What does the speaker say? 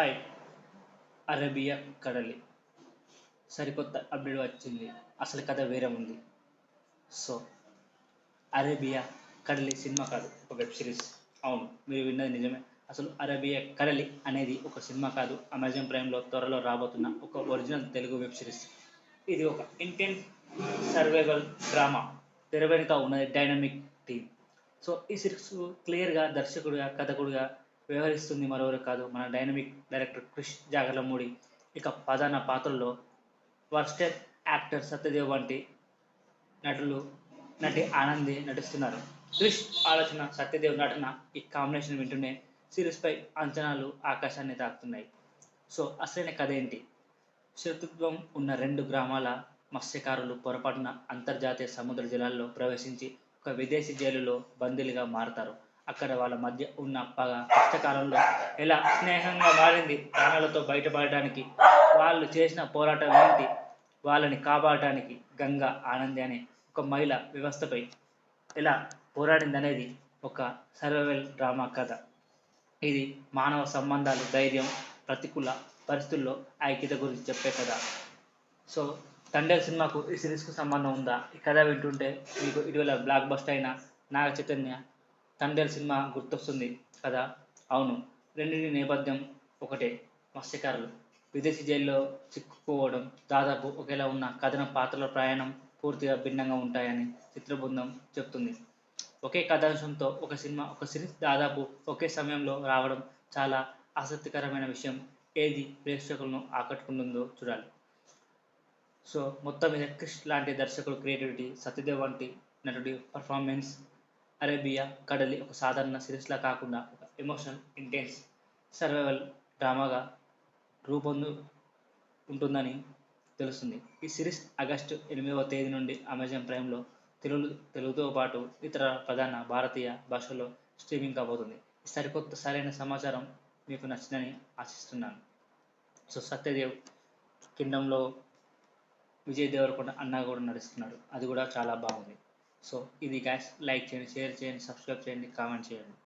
Hi. Arabia కడలి. సరికొత్త update వచ్చింది. అసలు కథ వేరే ఉంది. సో అరేబియా కడలి సినిమా కాదు ఒక వెబ్ సిరీస్. అవును మీరు విన్నది నిజమే. అసలు అరేబియా కడలి అనేది ఒక సినిమా కాదు. అమెజాన్ ప్రైమ్లో త్వరలో రాబోతున్న ఒక ఒరిజినల్ తెలుగు వెబ్ సిరీస్. ఇది ఒక ఇండియన్ సర్వైవల్ డ్రామా. తెర వెనుక ఉన్నది డైనమిక్ టీమ్. సో ఈ సిరీస్ క్లియర్గా దర్శకుడిగా కథకుడిగా వ్యవహరిస్తుంది మరొకరు కాదు. మన డైనమిక్ డైరెక్టర్ క్రిష్ జాగర్లమూడి ఇక ప్రధాన పాత్రల్లో వర్స్టెడ్ యాక్టర్ సత్యదేవ్ వంటి నటులు నటి ఆనంది నటిస్తున్నారు. క్రిష్ ఆలోచన సత్యదేవ్ నటన ఈ కాంబినేషన్ వింటూనే సిరీస్పై అంచనాలు ఆకాశాన్ని తాకుతున్నాయి సో అసలైన కథ ఏంటి? శత్రుత్వం ఉన్న రెండు గ్రామాల మత్స్యకారులు పొరపాటున అంతర్జాతీయ సముద్ర జలాల్లో ప్రవేశించి ఒక విదేశీ జైలులో బందీలుగా మారతారు. అక్కడ వాళ్ళ మధ్య ఉన్న పగ కష్టకాలంలో ఎలా స్నేహంగా మారింది ప్రాణాలతో బయటపడడానికి వాళ్ళు చేసిన పోరాటం ఏంటి వాళ్ళని కాపాడటానికి గంగా ఆనంది అనే ఒక మహిళ వ్యవస్థపై ఎలా పోరాడింది అనేది ఒక సర్వైవల్ డ్రామా కథ. ఇది మానవ సంబంధాలు ధైర్యం ప్రతికూల పరిస్థితుల్లో ఐక్యత గురించి చెప్పే కథ. సో తండేల్ సినిమాకు ఈ సిరీస్కు సంబంధం ఉందా? ఈ కథ వింటుంటే మీకు ఇటీవల బ్లాక్ బస్ట్ అయిన నాగ చైతన్య తండేల్ సినిమా గుర్తొస్తుంది కదా? అవును. రెండింటి నేపథ్యం ఒకటే. మత్స్యకారులు. విదేశీ జైల్లో చిక్కుకోవడం దాదాపు ఒకేలా ఉన్న కథన పాత్రల ప్రయాణం పూర్తిగా భిన్నంగా ఉంటాయని చిత్రబృందం చెప్తుంది. ఒకే కథాంశంతో ఒక సినిమా ఒక సిరీస్ దాదాపు ఒకే సమయంలో రావడం చాలా ఆసక్తికరమైన విషయం. ఏది ప్రేక్షకులను ఆకట్టుకుంటుందో చూడాలి. సో మొత్తం మీద క్రిష్ లాంటి దర్శకుడు క్రియేటివిటీ సత్యదేవ్ వంటి నటుడి పర్ఫార్మెన్స్ అరేబియా కడలి ఒక సాధారణ సిరీస్లా కాకుండా ఒక ఎమోషనల్ ఇంటెన్స్ సర్వైవల్ డ్రామాగా రూపొందు ఉంటుందని తెలుస్తుంది. ఈ సిరీస్ ఆగస్టు ఎనిమిదవ తేదీ నుండి అమెజాన్ ప్రైమ్లో తెలుగు తెలుగుతో పాటు ఇతర ప్రధాన భారతీయ భాషల్లో స్ట్రీమింగ్ కాబోతుంది. ఈ సరికొత్త సరైన సమాచారం మీకు నచ్చిందని ఆశిస్తున్నాను. సో సత్యదేవ్ కింగ్డంలో విజయ్ దేవరకొండ అన్న కూడా నడుస్తున్నాడు అది కూడా చాలా బాగుంది. సో ఇది గ్యాస్ లైక్ చేయండి షేర్ చేయండి సబ్స్క్రైబ్ చేయండి కామెంట్ చేయండి.